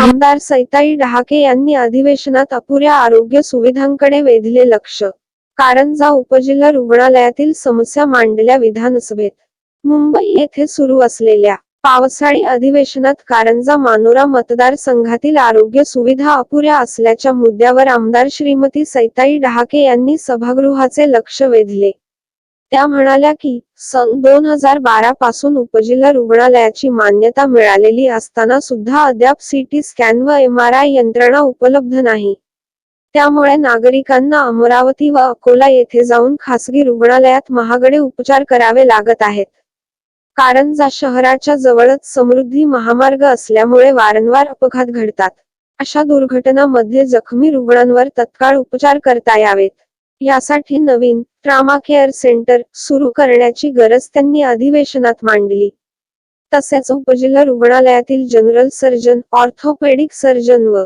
आमदार सैताई डहाके यांनी अधिवेशनात अपुऱ्या आरोग्य सुविधांकडे वेधले लक्ष. कारंजा उपजिल्हा रुग्णालयातील समस्या मांडल्या विधानसभेत. मुंबई येथे सुरू असलेल्या पावसाळी अधिवेशनात कारंजा मानोरा मतदारसंघातील आरोग्य सुविधा अपुऱ्या असल्याच्या मुद्द्यावर आमदार श्रीमती सैताई डहाके यांनी सभागृहाचे लक्ष वेधले. त्या म्हणाल्या की सन दोन हजार बारा पासून उपजिल्हा रुग्णालयाची मान्यता मिळालेली असताना सुद्धा अद्याप सीटी स्कॅन व एम आर आय यंत्रणा उपलब्ध नाही. त्यामुळे नागरिकांना अमरावती व अकोला येथे जाऊन खासगी रुग्णालयात महागडे उपचार करावे लागत आहेत. कारंजा शहराच्या जवळच समृद्धी महामार्ग असल्यामुळे वारंवार अपघात घडतात. अशा दुर्घटनामध्ये जखमी रुग्णांवर तत्काळ उपचार करता यावेत. यासाठी नवीन ट्रामा केअर सेंटर सुरू करण्याची गरज त्यांनी अधिवेशनात मांडली. तसेच उपजिल्हा रुग्णालयातील जनरल सर्जन ऑर्थोपेडिक सर्जन व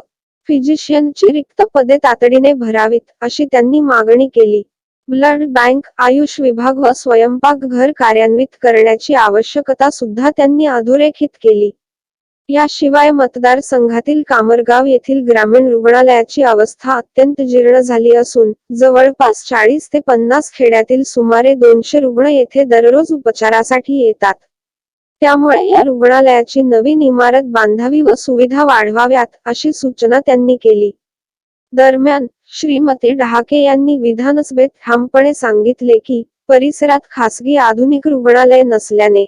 फिजिशियनची रिक्त पदे तातडीने भरावीत अशी त्यांनी मागणी केली. ब्लड बँक आयुष विभाग व स्वयंपाक घर कार्यान्वित करण्याची आवश्यकता सुद्धा त्यांनी अधोरेखित केली. याशिवाय मतदारसंघातील कामरगाव येथील ग्रामीण रुग्णालयाची अवस्था अत्यंत जीर्ण झाली असून जवळपास चाळीस ते पन्नास खेड्यातील सुमारे दोनशे रुग्ण येथे दररोज उपचारासाठी येतात. त्यामुळे या रुग्णालयाची नवीन इमारत बांधावी व सुविधा वाढवाव्यात अशी सूचना त्यांनी केली. दरम्यान श्रीमती डहाके यांनी विधानसभेत ठामपणे सांगितले की परिसरात खासगी आधुनिक रुग्णालय नसल्याने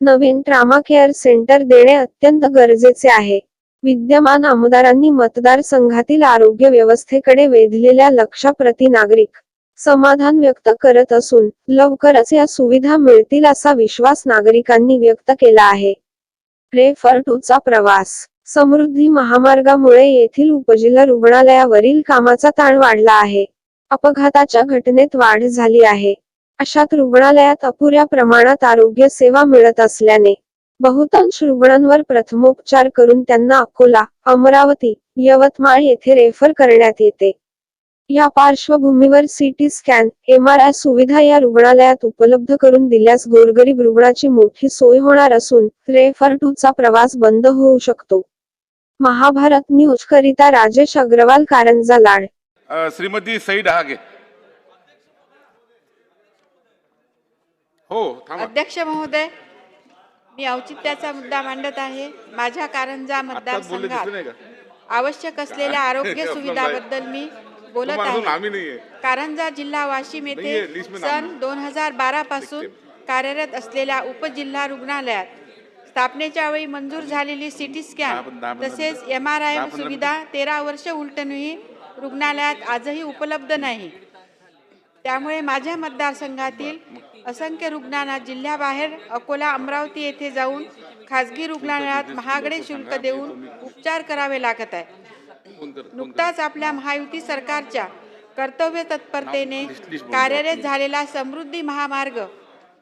नवीन ट्रामा केअर सेंटर देणे अत्यंत गरजेचे आहे. विद्यमान आमदारांनी मतदारसंघातील आरोग्य व्यवस्थेकडे वेधलेल्या लक्षाप्रती नागरिक समाधान व्यक्त करत असून लवकरच या सुविधा मिळतील असा विश्वास नागरिकांनी व्यक्त केला आहे. रेफर टूचा प्रवास समृद्धी महामार्गामुळे येथील उपजिल्हा रुग्णालयावरील कामाचा ताण वाढला आहे. अपघाताच्या घटनेत वाढ झाली आहे. अशात रुग्णालयात अपुऱ्या प्रमाणात आरोग्य सेवा मिळत असल्याने बहुतांश रुग्णांवर प्रथमोपचार करून त्यांना अकोला अमरावती यवतमाळ येथे रेफर करण्यात येते. या पार्श्वभूमीवर CT scan M R I सुविधा या रुग्णालयात उपलब्ध करून दिल्यास गोरगरीब रुग्णाची मोठी सोय होणार असून रेफर टूचा प्रवास बंद होऊ शकतो. महाभारत न्यूज करिता राजेश अग्रवाल कारंजा लाड श्रीमती सई डहागे हो थांबा. अध्यक्ष महोदय मी औचित्याचा मुद्दा मांडत आहे. माझ्या कारंजा आत्ताच बोलले दिसले नाही मतदारसंघात का? आवश्यक असलेल्या आरोग्य सुविधाबद्दल मी बोलत अजून आहे. आम्ही नाहीये. कारंजा जिल्हा वाशिम येथे list सन दोन हजार बारा पासून कार्यरत असलेल्या उपजिल्हा रुग्णालयात स्थापनेच्या वेळी मंजूर झालेली सिटी स्कॅन तसेच एम आर आय सुविधा तेरा वर्ष उलटूनही रुग्णालयात आजही उपलब्ध नाही. त्यामुळे माझ्या मतदारसंघातील असंख्य रुग्णांना जिल्ह्याबाहेर अकोला अमरावती येथे जाऊन खासगी रुग्णालयात महागडे शुल्क देऊन उपचार करावे लागत आहे. नुकताच आपल्या महायुती सरकारच्या कर्तव्य तत्परतेने कार्यरत. झालेला समृद्धी महामार्ग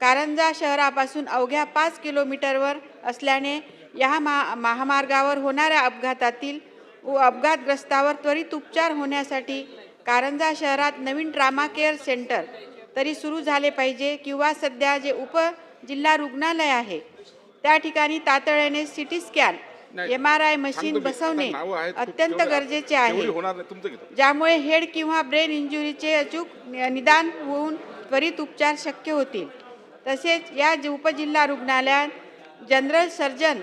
कारंजा शहरापासून अवघ्या पाच किलोमीटरवर असल्याने या महा महामार्गावर होणाऱ्या अपघातातील व अपघातग्रस्तावर त्वरित उपचार होण्यासाठी कारंजा शहरात नवीन ट्रामा केअर सेंटर तरी सुरू झाले पाहिजे किंवा सध्या जे उपजिल्हा रुग्णालय आहे त्या ठिकाणी तातडीने C T scan M R I machine. बसवणे. अत्यंत गरजेचे आहे ज्यामुळे हेड किंवा ब्रेन इंजुरीचे अचूक निदान होऊन त्वरित उपचार शक्य होतील तसेच या उपजिल्हा रुग्णालयात जनरल सर्जन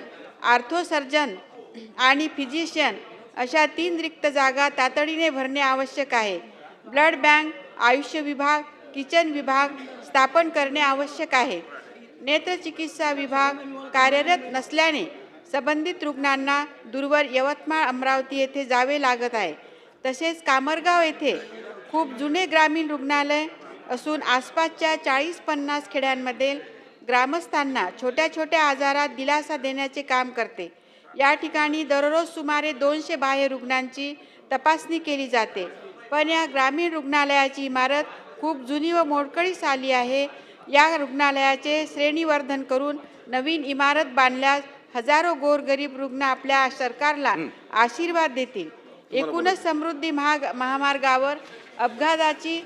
आर्थो सर्जन आणि फिजिशियन अशा तीन रिक्त जागा तातडीने भरणे आवश्यक आहे. ब्लड बँक आयुष्य विभाग किचन विभाग स्थापन करणे आवश्यक आहे. नेत्रचिकित्सा विभाग कार्यरत नसल्याने संबंधित रुग्णांना दूरवर यवतमाळ अमरावती येथे जावे लागत आहे. तसेच कामरगाव येथे खूप जुने ग्रामीण रुग्णालय असून आसपासच्या चाळीस पन्नास खेड्यांमध्ये ग्रामस्थांना छोट्या छोट्या आजारात दिलासा देण्याचे काम करते. या ठिकाणी दररोज सुमारे दोनशे बाह्य रुग्णांची तपासणी केली जाते. पण या ग्रामीण रुग्णालयाची इमारत खूप जुनी व मोडकळीस आली आहे. या रुग्णालयाचे श्रेणीवर्धन करून नवीन इमारत बांधल्यास हजारो गोरगरीब रुग्ण आपल्या सरकारला आशीर्वाद देतील. एकूणच समृद्धी महाग महामार्गावर अपघाताची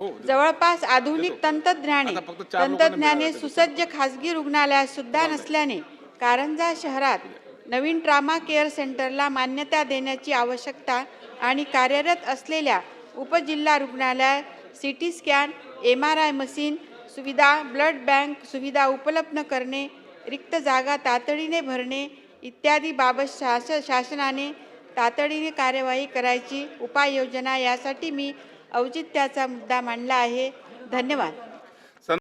जवळपास आधुनिक तंत्रज्ञाने तंत्रज्ञाने सुसज्ज खासगी रुग्णालयात सुद्धा नसल्याने कारंजा शहरात नवीन ट्रामा केअर सेंटरला मान्यता देण्याची आवश्यकता आणि कार्यरत असलेल्या उपजिल्हा रुग्णालय C T scan M R I machine सुविधा ब्लड बँक सुविधा उपलब्ध करणे रिक्त जागा तातडीने भरणे इत्यादी बाबत शास शासनाने तातडीने कार्यवाही करायची उपाययोजना यासाठी मी औचित्याचा मुद्दा मांडला आहे. धन्यवाद.